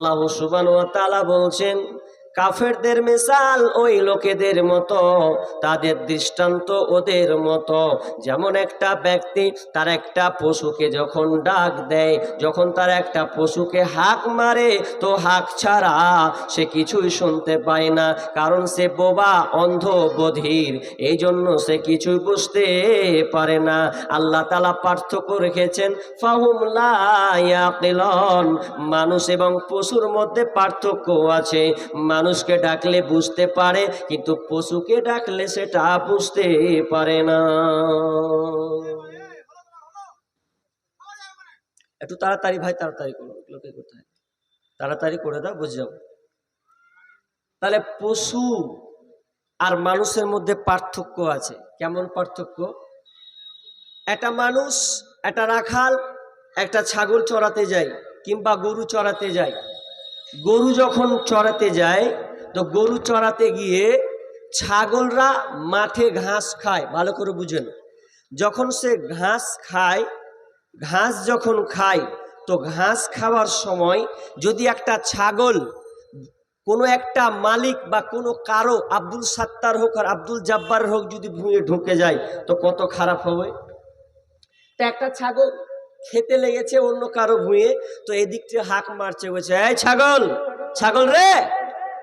আল্লাহ সুবান তালা বলছেন কাফেরদের মিসাল ওই লোকেদের মতো, তাদের দৃষ্টান্ত ওদের মতো। যেমন একটা ব্যক্তি তার একটা পশুকে যখন ডাক দেয়, যখন তার একটা পশুকে হাক মারে, তো হাক ছাড়া সে কিছুই শুনতে পায় না, কারণ সে বোবা, অন্ধ, বধির। এই জন্য সে কিছুই বুঝতে পারে না। আল্লাহ তালা পার্থক্য রেখেছেন, ফাহুম লা মানুষ এবং পশুর মধ্যে পার্থক্য আছে। মানুষকে ডাকলে বুঝতে পারে, কিন্তু পশুকে ডাকলে সেটা বুঝতে পারে না। একটু তাড়াতাড়ি ভাই, তাড়াতাড়ি করো লোকে কোথায়? তাড়াতাড়ি করে দাও বুঝে যাব তাহলে পশু আর মানুষের মধ্যে পার্থক্য আছে। কেমন পার্থক্য? একটা মানুষ, একটা রাখাল, একটা ছাগল চড়াতে যায় কিংবা গরু চড়াতে যায়। গরু যখন চড়াতে যায়, তো গরু চড়াতে গিয়ে ছাগলরা মাঠে ঘাস খায়, ভালো করে বুঝেন। যখন সে ঘাস খায়, ঘাস যখন খায়, তো ঘাস খাওয়ার সময় যদি একটা ছাগল কোনো একটা মালিক বা কোনো কারও, আব্দুল সাত্তার হোক আর আব্দুল জাব্বার হোক যদি ভুঁয়ে ঢুকে যায়, তো কত খারাপ হবে? তা একটা ছাগল খেতে লেগেছে অন্য কারও ভুঁয়ে। তো এদিক থেকে হাঁক মারছে, বলছে, এই ছাগল ছাগল রে!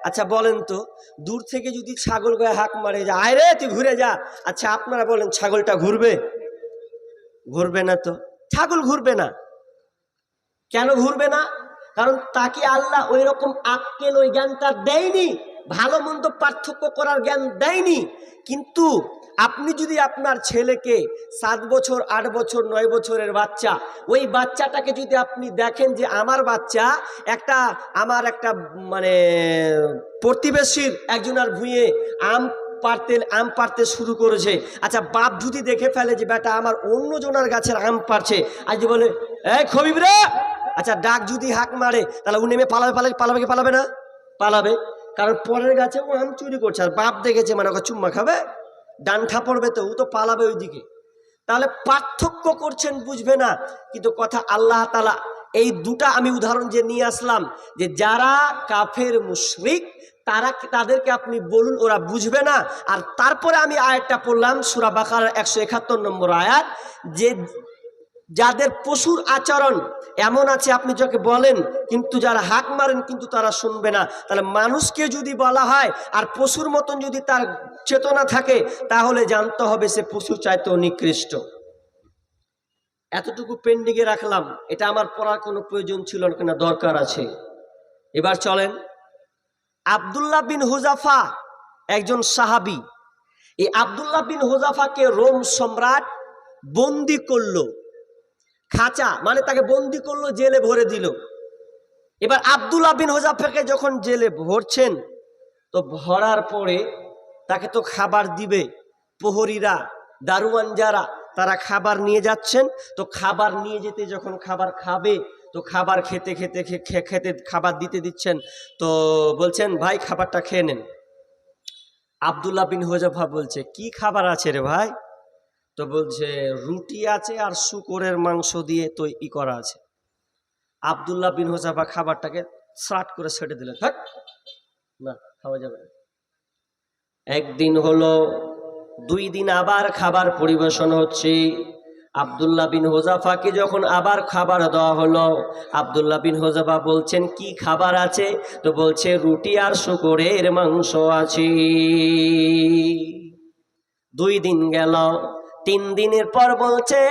আচ্ছা বলেন তো, দূর থেকে যদি ছাগল গায়ে হাঁক মারে, যা, আয় রে, তুই ঘুরে যা। আচ্ছা আপনারা বলেন, ছাগলটা ঘুরবে? ঘুরবে না তো। ছাগল ঘুরবে না। কেন ঘুরবে না? কারণ তাকে আল্লাহ ওই রকম আক্কেল ওই জ্ঞানটা দেয়নি, ভালো মন্দ পার্থক্য করার জ্ঞান দেয়নি। কিন্তু আপনি যদি আপনার ছেলেকে সাত বছর, আট বছর, নয় বছরের বাচ্চা, ওই বাচ্চাটাকে যদি আপনি দেখেন যে আমার বাচ্চা একটা, আমার একটা মানে প্রতিবেশীর একজনের ভুঁয়ে আম পারতে আম পারতে শুরু করেছে। আচ্ছা বাপ যদি দেখে ফেলে যে বেটা আমার অন্য জনের গাছের আম পারছে আজ যে বলে, এই খবিব রে! আচ্ছা ডাক যদি হাঁক মারে, তাহলে ও নেমে পালাবে পালাবে পালাবে কি পালাবে না? পালাবে। কারণ পরের গাছে ও আম চুরি করছে, আর বাপ দেখেছে মানে ওকে চুম্মা খাবে? ডান্ঠা পড়বে তো, ও তো পালাবে ওইদিকে। তাহলে পার্থক্য করছেন, বুঝবে না। কিন্তু কথা আল্লাহ তালা এই দুটা আমি উদাহরণ যে নিয়ে আসলাম, যে যারা কাফের, মুশরিক, তারা তাদেরকে আপনি বলুন, ওরা বুঝবে না। আর তারপরে আমি আয়াতটা পড়লাম, সুরা বাকার একশো একাত্তর নম্বর আয়াত, যে যাদের পশুর আচরণ এমন আছে, আপনি যাকে বলেন, কিন্তু যারা হাক মারেন, কিন্তু তারা শুনবে না। তাহলে মানুষকে যদি বলা হয়, আর পশুর মতন যদি তার চেতনা থাকে, তাহলে জানতে হবে সে পশু চাইতো নিকৃষ্ট। এতটুকু পেন্ডিংয়ে রাখলাম। এটা আমার পড়ার কোনো প্রয়োজন ছিল না দরকার আছে। এবার চলেন। আবদুল্লাহ বিন হুজাফা একজন সাহাবি। এই আবদুল্লাহ বিন হুজাফাকে রোম সম্রাট বন্দি করল। খাঁচা মানে তাকে বন্দি করল, জেলে ভরে দিল। এবার আবদুল্লাহ বিন হোজাফাকে যখন জেলে ভরছেন, তো ভরার পরে তাকে তো খাবার দিবে প্রহরীরা দারুয়ান যারা তারা খাবার নিয়ে যাচ্ছেন। তো খাবার নিয়ে যেতে যখন খাবার খাবে, তো খাবার খেতে খেতে খেতে খাবার দিতে দিচ্ছেন। তো বলছেন, ভাই, খাবারটা খেয়ে নেন। আবদুল্লাহ বিন হোজাফা বলছে, কি খাবার আছে রে ভাই? তো বলছে, রুটি আছে আর শুকরের মাংস দিয়ে তো ই করা আছে। আবদুল্লাহ বিন হোসাফা খাবারটাকে সাট করে ছেড়ে দিলেন। হ্যাঁ না, খাওয়া যাবে না। একদিন হলো, দুই দিন আবার খাবার পরিবেশন হচ্ছে। আবদুল্লাহ বিন হোজাফাকে যখন আবার খাবার দেওয়া হলো, আবদুল্লাহ বিন হোজাফা বলছেন, কি খাবার আছে? তো বলছে, রুটি আর শুকরের মাংস আছে। দুই দিন গেল তিন দিনের পর বলছে,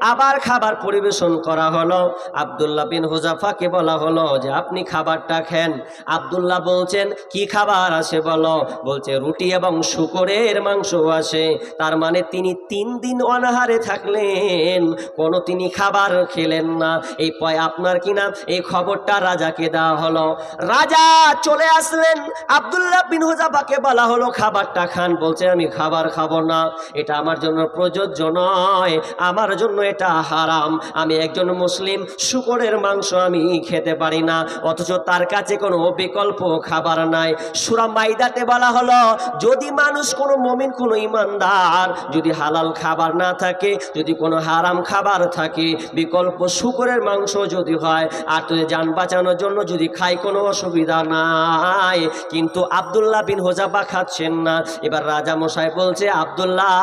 আবার খাবার পরিবেশন করা হলো। আবদুল্লাহ বিন হুজাফাকে বলা হলো যে, আপনি খাবারটা খেন। আবদুল্লাহ বলছেন, কি খাবার আছে বলো? বলছে, রুটি এবং শুকরের মাংস আছে। তার মানে তিনি তিন দিন অনাহারে থাকলেন, কোনো তিনি খাবার খেলেন না। এই পয়, আপনার কিনা এই খবরটা রাজাকে দেওয়া হলো। রাজা চলে আসলেন। আবদুল্লাহ বিন হুজাফাকে বলা হলো, খাবারটা খান। বলছে, আমি খাবার খাব না। এটা আমার জন্য প্রযোজ্য নয়। আমার জন্য এটা হারাম। আমি একজন মুসলিম, শুকরের মাংস আমি খেতে পারি না, অথচ তার কাছে কোনো বিকল্প খাবার নাই। সুরা মাইদাতে বলা হলো, যদি মানুষ কোনো মমিন, কোনো ইমানদার যদি হালাল খাবার না থাকে, যদি কোনো হারাম খাবার থাকে, বিকল্প শুকরের মাংস যদি হয়, আর তুই যান বাঁচানোর জন্য যদি খাই কোনো অসুবিধা নাই। কিন্তু আবদুল্লাহ বিন হোজাবা খাচ্ছেন না। এবার রাজা মশাই বলছে, আবদুল্লাহ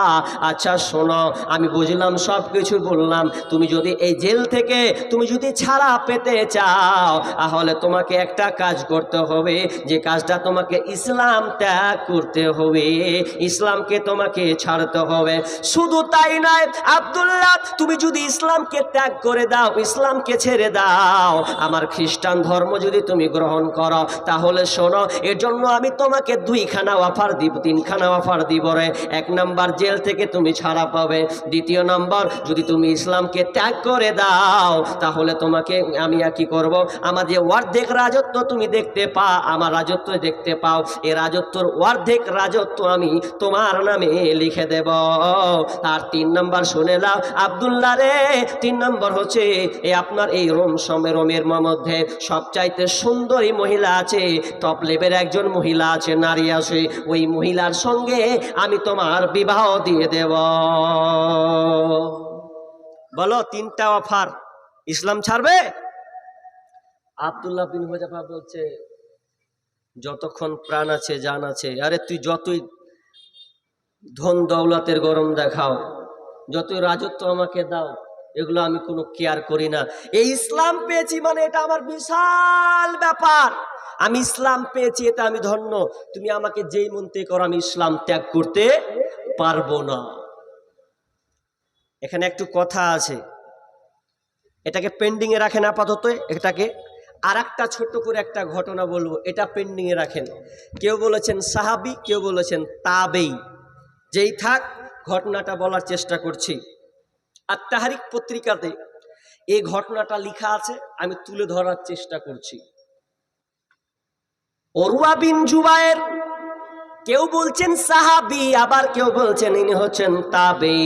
আচ্ছা শোনো, আমি বুঝলাম সব কিছু বললাম। তুমি যদি এই জেল থেকে, তুমি যদি ছাড়া পেতে চাও, তাহলে তোমাকে একটা কাজ করতে হবে। যে কাজটা তোমাকে ইসলাম ত্যাগ করতে হবে, ইসলামকে তোমাকে ছাড়তে হবে। শুধু তাই নয়, আবদুল্লাহ, তুমি যদি ইসলামকে ত্যাগ করে দাও, ইসলামকে ছেড়ে দাও, আমার খ্রিস্টান ধর্ম যদি তুমি গ্রহণ করো, তাহলে শোনো এর জন্য আমি তোমাকে দুইখানা অফার দিব, তিনখানা অফার দিব রে। এক নাম্বার জেল থেকে তুমি ছাড়া। পাবে দ্বিতীয় নম্বর, যদি তুমি ইসলামকে ত্যাগ করে দাও, তাহলে তোমাকে আমি আর কি করব? আমার যে অর্ধেক রাজত্ব তুমি দেখতে পা, আমার রাজত্ব দেখতে পাও। এ রাজত্বর অর্ধেক রাজত্ব আমি তোমার নামে লিখে দেব। আর তিন নম্বর, শুনে নাও, আবদুল্লাহ রে, তিন নম্বর হচ্ছে, এ আপনার এই রোম সমে, রোমের মধ্যে সবচাইতে সুন্দরী মহিলা আছে টপ লেভের একজন মহিলা আছে, নারী আছে। ওই মহিলার সঙ্গে আমি তোমার বিবাহ দিয়ে দেব। বলো, তিনটা অফার। ইসলাম ছাড়বে? আবদুল্লাহ বিন হোজাফা বলছে, যতক্ষণ প্রাণ আছে, জান আছে। আরে, তুই যতই ধন দৌলতের গরম দেখাও, যতই রাজত্ব আমাকে দাও, এগুলো আমি কোনো কেয়ার করি না। এই ইসলাম পেয়েছি মানে এটা আমার বিশাল ব্যাপার। আমি ইসলাম পেয়েছি, এটা আমি ধন্য। তুমি আমাকে যেই মন্ত্রে করো, আমি ইসলাম ত্যাগ করতে পারব না। এখানে একটু কথা আছে। এটাকে পেন্ডিংয়ে রাখেন আপাতত, এটাকে। আর একটা ছোট্ট করে একটা ঘটনা বলব, এটা পেন্ডিংয়ে রাখেন। কেউ বলেছেন সাহাবি, কেউ বলেছেন তাবেই। যেই থাক, ঘটনাটা বলার চেষ্টা করছি। আর তাহারিক পত্রিকাতে এই ঘটনাটা লেখা আছে, আমি তুলে ধরার চেষ্টা করছি। অরুয়া বিন জুবায়ের, কেউ বলছেন সাহাবি, আবার কেউ বলছেন ইনি হচ্ছেন তাবে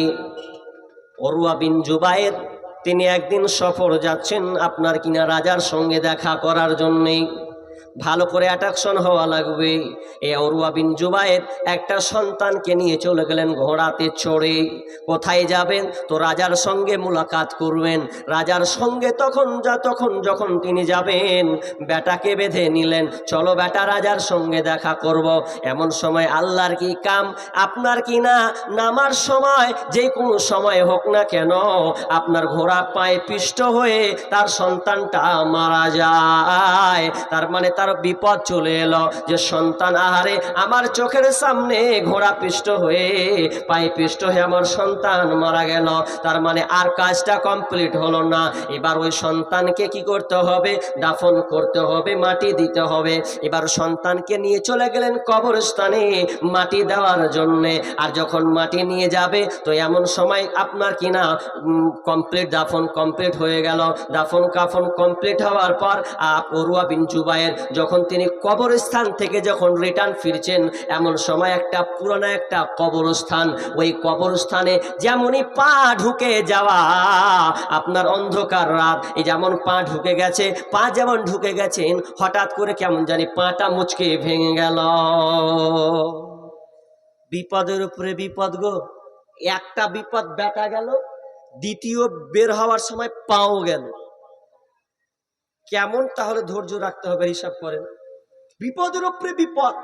অরুয়া বিন জুবায়ের তিনি একদিন সফর যাচ্ছেন আপনার কিনা রাজার সঙ্গে দেখা করার জন্যেই। ভালো করে অ্যাট্রাকশন হওয়া লাগবে। এ অরুয়া বিন জুবায়ের একটা সন্তানকে নিয়ে চলে গেলেন ঘোড়াতে চড়ে। কোথায় যাবেন? তো রাজার সঙ্গে মোলাকাত করবেন। রাজার সঙ্গে তখন যা, তখন যখন তিনি যাবেন বেটাকে বেঁধে নিলেন। চলো বেটা রাজার সঙ্গে দেখা করব। এমন সময় আল্লাহর কি কাম? আপনার কি না? নামার সময়, যে কোনো সময় হোক না কেন, আপনার ঘোড়া পায়ে পিষ্ট হয়ে তার সন্তানটা মারা যায়। তার মানে তার বিপদ চলে এলো যে সন্তান, আহারে, আমার চোখের সামনে ঘোড়া পিষ্ট হয়ে, পায়ে পিষ্ট হয়ে আমার সন্তান মারা গেল। তার মানে আর কাজটা কমপ্লিট হলো না। এবার ওই সন্তানকে কি করতে হবে? দাফন করতে হবে, মাটি দিতে হবে। এবার সন্তানকে নিয়ে চলে গেলেন কবরস্থানে মাটি দেওয়ার জন্যে। আর যখন মাটি নিয়ে যাবে, তো এমন সময় আপনার কিনা কমপ্লিট দাফন কমপ্লিট হয়ে গেল। দাফন কাফন কমপ্লিট হওয়ার পর অরুয়া বিন জুবায়ের যখন তিনি কবরস্থান থেকে যখন রিটার্ন ফিরছেন, এমন সময় একটা পুরনো একটা কবরস্থান, ওই কবরস্থানে যেমনই পা ঢুকে যাওয়া, আপনার অন্ধকার রাত, এই যেমন পা ঢুকে গেছে, পা যেমন ঢুকে গেছেন, হঠাৎ করে কেমন জানি পাটা মুচকে ভেঙে গেল। বিপদের উপরে বিপদ গো, একটা বিপদ বেটা গেল, দ্বিতীয় বের হওয়ার সময় পাও গেল। কেমন তাহলে ধৈর্য রাখতে হবে হিসাব করেন? বিপদের উপরে বিপদ।